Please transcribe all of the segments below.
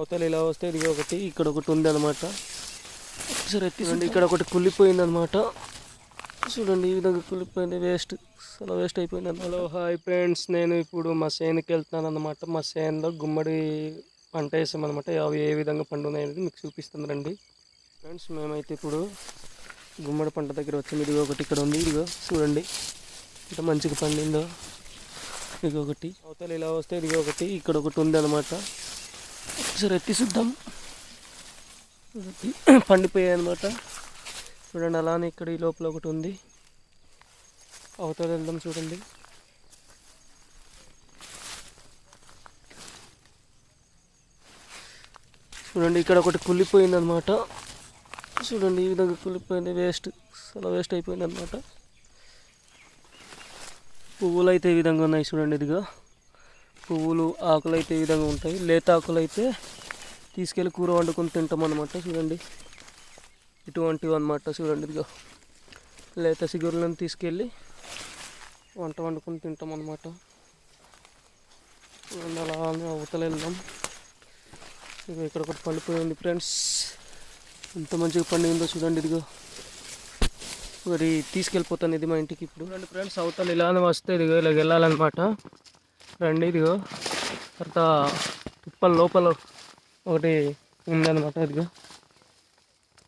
అవతల ఇలా వస్తే ఇది ఒకటి ఇక్కడ ఒకటి ఉంది అనమాట ఒకసారి ఎత్తి చూడండి ఇక్కడ ఒకటి కుళ్ళిపోయింది అనమాట చూడండి ఈ విధంగా కుళ్ళిపోయింది వేస్ట్. చాలా వేస్ట్ అయిపోయింది హలో హాయ్ ఫ్రెండ్స్. నేను ఇప్పుడు మా చేనుకి వెళ్తున్నాను అనమాట మా చేనులో గుమ్మడి పంట వేసాం అనమాట అవి ఏ విధంగా పండున్నాయి అనేది మీకు చూపిస్తుంది రండి. ఫ్రెండ్స్ మేమైతే ఇప్పుడు గుమ్మడి పంట దగ్గర వచ్చాము. ఇదిగో ఒకటి ఇక్కడ ఉంది. ఇదిగో చూడండి ఇంత మంచిగా పండిందో. ఇది ఒకటి. అవతల ఇలా వస్తే ఇది ఒకటి ఇక్కడ ఒకటి ఉంది అనమాట ఒకసారి ఎత్తి చూద్దాం. పండిపోయాయి అనమాట చూడండి అలానే ఇక్కడ ఈ లోపల ఒకటి ఉంది. అవతల వెళ్దాం చూడండి. చూడండి ఇక్కడ ఒకటి కుళ్ళిపోయింది అనమాట చూడండి ఈ విధంగా కుళ్ళిపోయింది వేస్ట్. చాలా వేస్ట్ అయిపోయింది అనమాట పువ్వులు అయితే ఈ విధంగా ఉన్నాయి చూడండి ఇదిగా. పువ్వులు ఆకులు అయితే ఈ విధంగా ఉంటాయి. లేత ఆకులు అయితే తీసుకెళ్ళి కూర వండుకొని తింటాం అనమాట చూడండి. ఇటువంటివి అనమాట చూడండి ఇదిగో. లేత సిగురులను తీసుకెళ్ళి వంట వండుకొని తింటాం అనమాట అలా అవతల వెళ్దాం. ఇక ఇక్కడ ఒకటి పండిపోయింది ఫ్రెండ్స్. ఎంత మంచిగా పండుగిందో చూడండి ఇదిగో. మరి తీసుకెళ్ళిపోతాను ఇది మా ఇంటికి ఇప్పుడు. చూడండి ఫ్రెండ్స్ అవతల ఇలానే వస్తే ఇదిగో ఇలా వెళ్ళాలన్నమాట. రండి ఇదిగో. తర్వాత తుప్పల లోపల ఒకటి ఉందన్నమాట ఇదిగో.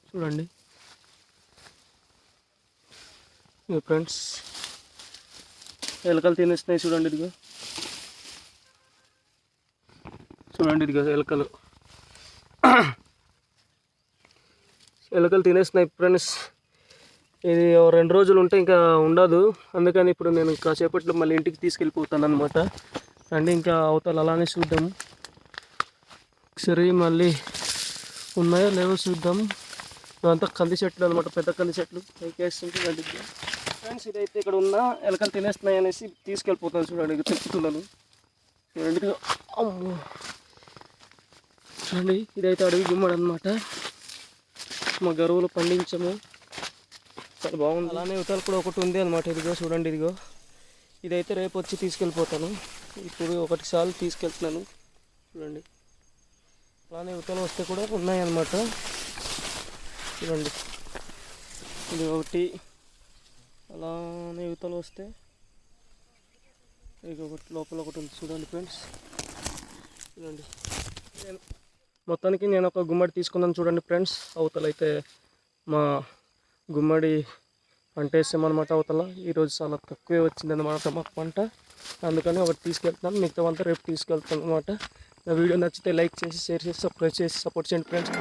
చూడండి. ఫ్రెండ్స్ ఎలకలు తినేస్తున్నాయి చూడండి ఇదిగో. చూడండి ఇదిగో ఎలకలు. ఎలకలు తినేస్తున్నాయి ఫ్రెండ్స్. ఇది ఓ రెండు రోజులు ఉంటే ఇంకా ఉండదు. అందుకని ఇప్పుడు నేను కాసేపట్లో మళ్ళీ ఇంటికి తీసుకెళ్ళిపోతాను అనమాట రండి ఇంకా అవతల అలానే చూద్దాము ఒకసారి మళ్ళీ ఉన్నాయో లేవో చూద్దాం. అంతా కంది చెట్లు అనమాట పెద్ద కంది చెట్లు. పైకేస్తుంటే ఫ్రెండ్స్ ఇదైతే ఇక్కడ ఉన్న ఎలకలు తినేస్తున్నాయి అనేసి తీసుకెళ్ళిపోతాను చూడండి ఇక తిప్పుతున్నాను చూడండి అమ్మో. చూడండి ఇదైతే అడవి గుమ్మడి అనమాట మా గరువులు పండించము. చాలా బాగుంది. అలానే యువతల కూడా ఒకటి ఉంది అనమాట ఇదిగో చూడండి ఇదిగో. ఇదైతే రేపు వచ్చి తీసుకెళ్ళిపోతాను. ఇప్పుడు ఒకటి సార్లు తీసుకెళ్తున్నాను. చూడండి. అలానే యువతల వస్తే కూడా ఉన్నాయన్నమాట. చూడండి. ఇది ఒకటి. అలానే యువతలు వస్తే ఇక ఒకటి లోపల ఒకటి ఉంది. చూడండి ఫ్రెండ్స్. చూడండి. నేను మొత్తానికి నేను ఒక గుమ్మడి తీసుకున్నాను చూడండి ఫ్రెండ్స్. అవతలైతే మా గుమ్మడి పంట వేసామన్నమాట అవతల ఈరోజు చాలా తక్కువే వచ్చిందన్నమాట మాకు పంట. అందుకని ఒకటి తీసుకెళ్తున్నాను. మిగతా అంతా రేపు తీసుకెళ్తాను అనమాట నా వీడియో నచ్చితే లైక్ చేసి షేర్ చేసి సబ్స్క్రైబ్ చేసి సపోర్ట్ చేయండి ఫ్రెండ్స్.